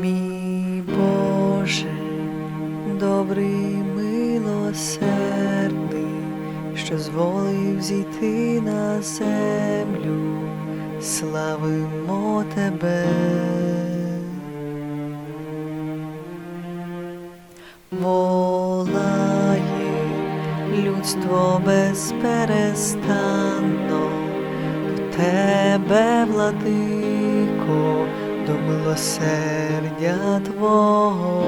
Мій Боже, добрий милосердний, що зволив зійти на землю, славимо Тебе. Волає людство безперестанно до Тебе, владико, до милосердя Твого.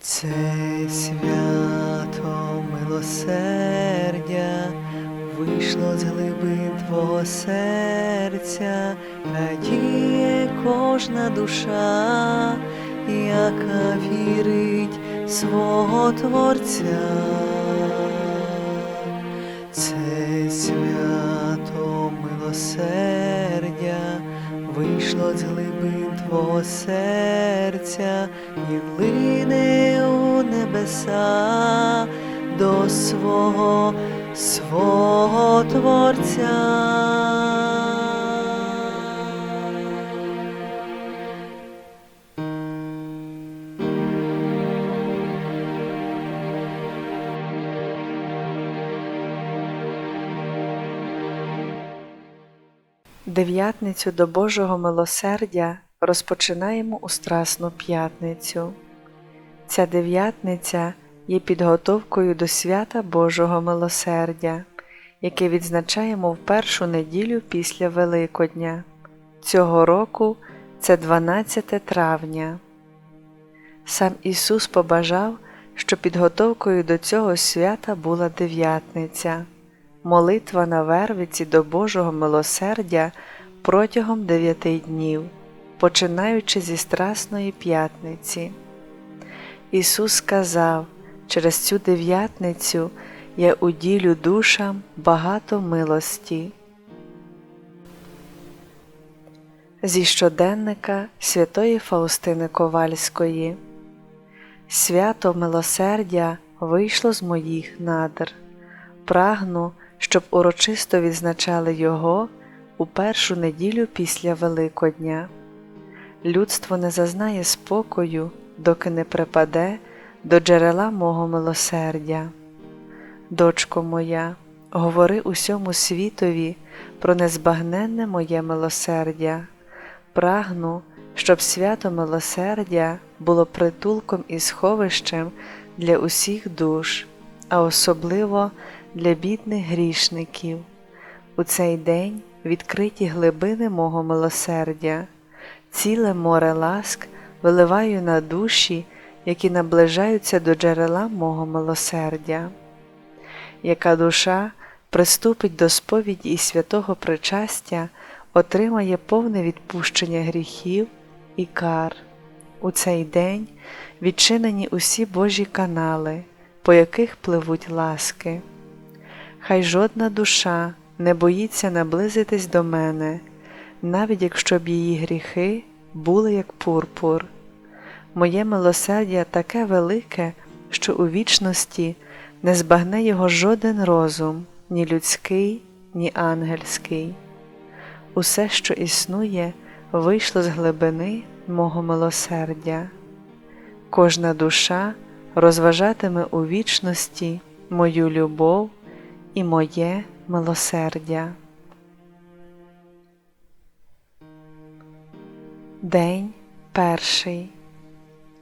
Це свято милосердя вийшло з глибин Твого серця, радіє кожна душа, яка вірить свого Творця. Це милосердя вийшло з глибин Твого серця і лине у небеса до свого, свого Творця. Дев'ятницю до Божого милосердя розпочинаємо у Страсну п'ятницю. Ця дев'ятниця є підготовкою до свята Божого милосердя, яке відзначаємо в першу неділю після Великодня. Цього року це 12 травня. Сам Ісус побажав, що підготовкою до цього свята була дев'ятниця, молитва на вервиці до Божого милосердя протягом дев'яти днів, починаючи зі Страсної п'ятниці. Ісус сказав, через цю дев'ятницю я уділю душам багато милості. Зі щоденника Святої Фаустини Ковальської Свято милосердя вийшло з моїх надр. Прагну, щоб урочисто відзначали його у першу неділю після Великодня. Людство не зазнає спокою, доки не припаде до джерела мого милосердя. Дочко моя, говори усьому світові про незбагненне моє милосердя. Прагну, щоб свято милосердя було притулком і сховищем для усіх душ, а особливо для бідних грішників. У цей день відкриті глибини мого милосердя, ціле море ласк виливаю на душі, які наближаються до джерела мого милосердя. Яка душа приступить до сповіді і святого причастя, отримає повне відпущення гріхів і кар. У цей день відчинені усі Божі канали, по яких пливуть ласки. Хай жодна душа не боїться наблизитись до мене, навіть якщо б її гріхи були як пурпур. Моє милосердя таке велике, що у вічності не збагне його жоден розум, ні людський, ні ангельський. Усе, що існує, вийшло з глибини мого милосердя. Кожна душа розважатиме у вічності мою любов і моє милосердя. День перший.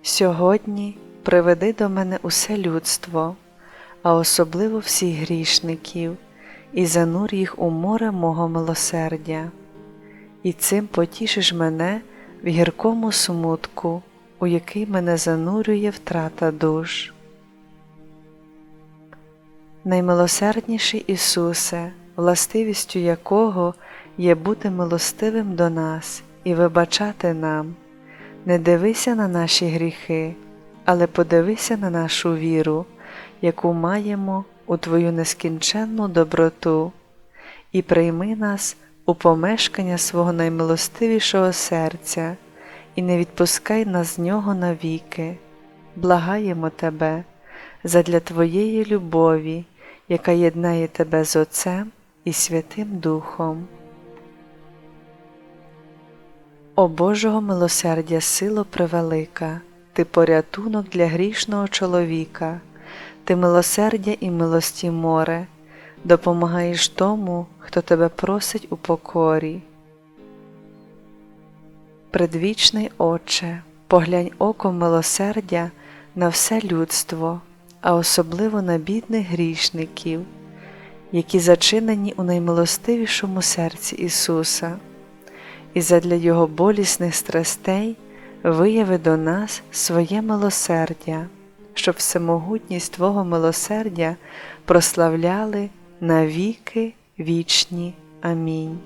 Сьогодні приведи до мене усе людство, а особливо всіх грішників, і занур їх у море мого милосердя, і цим потішиш мене в гіркому смутку, у який мене занурює втрата душ. Наймилосердніший Ісусе, властивістю якого є бути милостивим до нас і вибачати нам, не дивися на наші гріхи, але подивися на нашу віру, яку маємо у Твою нескінченну доброту, і прийми нас у помешкання свого наймилостивішого серця, і не відпускай нас з нього навіки, благаємо Тебе задля Твоєї любові, яка єднає Тебе з Отцем і Святим Духом. О Божого милосердя сило превелика, Ти порятунок для грішного чоловіка, Ти милосердя і милості море, допомагаєш тому, хто тебе просить у покорі. Предвічний Отче, поглянь оком милосердя на все людство, а особливо на бідних грішників, які зачинені у наймилостивішому серці Ісуса, і задля Його болісних страстей вияви до нас своє милосердя, щоб всемогутність Твого милосердя прославляли навіки вічні. Амінь.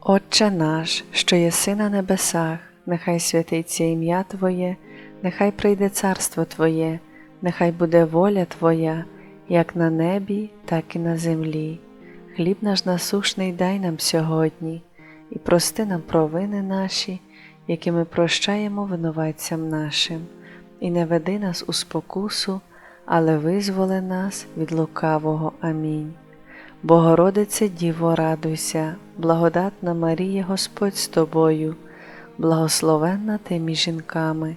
Отче наш, що єси на небесах, нехай святиться ім'я Твоє, нехай прийде царство Твоє, нехай буде воля Твоя, як на небі, так і на землі. Хліб наш насушний дай нам сьогодні, і прости нам провини наші, які ми прощаємо винуватцям нашим, і не веди нас у спокусу, але визволи нас від лукавого. Амінь. Богородице Діво, радуйся, благодатна Марія Господь з тобою, благословенна ти між жінками,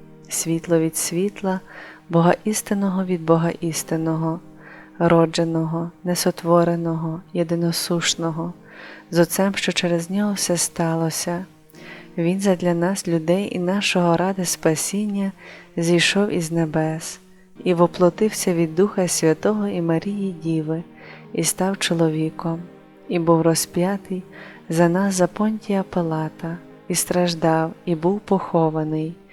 світло від світла, Бога істинного від Бога істинного, родженого, несотвореного, єдиносушного, з Отцем, що через нього все сталося. Він задля нас, людей і нашого ради спасіння, зійшов із небес і воплотився від Духа Святого і Марії Діви, і став чоловіком, і був розп'ятий за нас за Понтія Палата, і страждав, і був похований,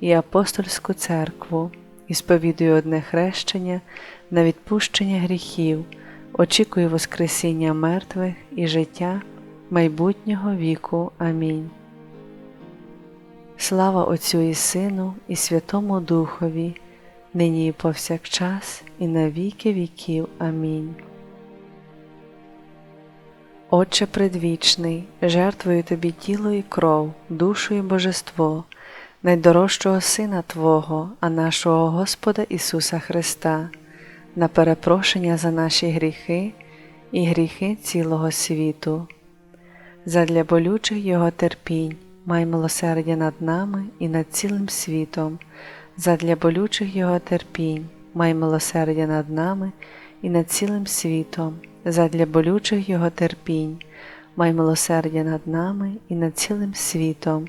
і апостольську церкву, і сповідую одне хрещення на відпущення гріхів, очікую Воскресіння мертвих і життя майбутнього віку. Амінь. Слава Отцю і Сину, і Святому Духові, нині і повсякчас, і на віки віків. Амінь. Отче предвічний, жертвую Тобі тіло і кров, душу і божество, найдорожчого Сина Твого, а нашого Господа Ісуса Христа, на перепрошення за наші гріхи і гріхи цілого світу, задля болючих Його терпінь, май милосердя над нами і над цілим світом, задля болючих Його терпінь, май милосердя над нами і над цілим світом. Задля болючих Його терпінь, май милосердя над нами і над цілим світом,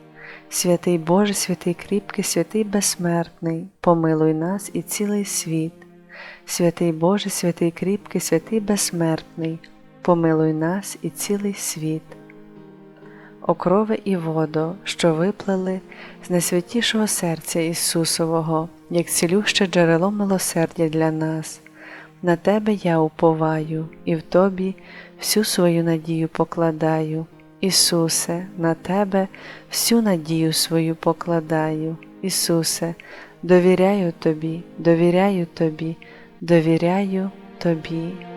Святий Боже, святий кріпкий, святий безсмертний, помилуй нас і цілий світ. Святий Боже, святий кріпкий, святий безсмертний, помилуй нас і цілий світ. Окрови і водо, що виплили з найсвятішого серця Ісусового, як цілюще джерело милосердя для нас. На Тебе я уповаю, і в Тобі всю свою надію покладаю. Ісусе, на Тебе всю надію свою покладаю. Ісусе, довіряю Тобі, довіряю Тобі, довіряю Тобі.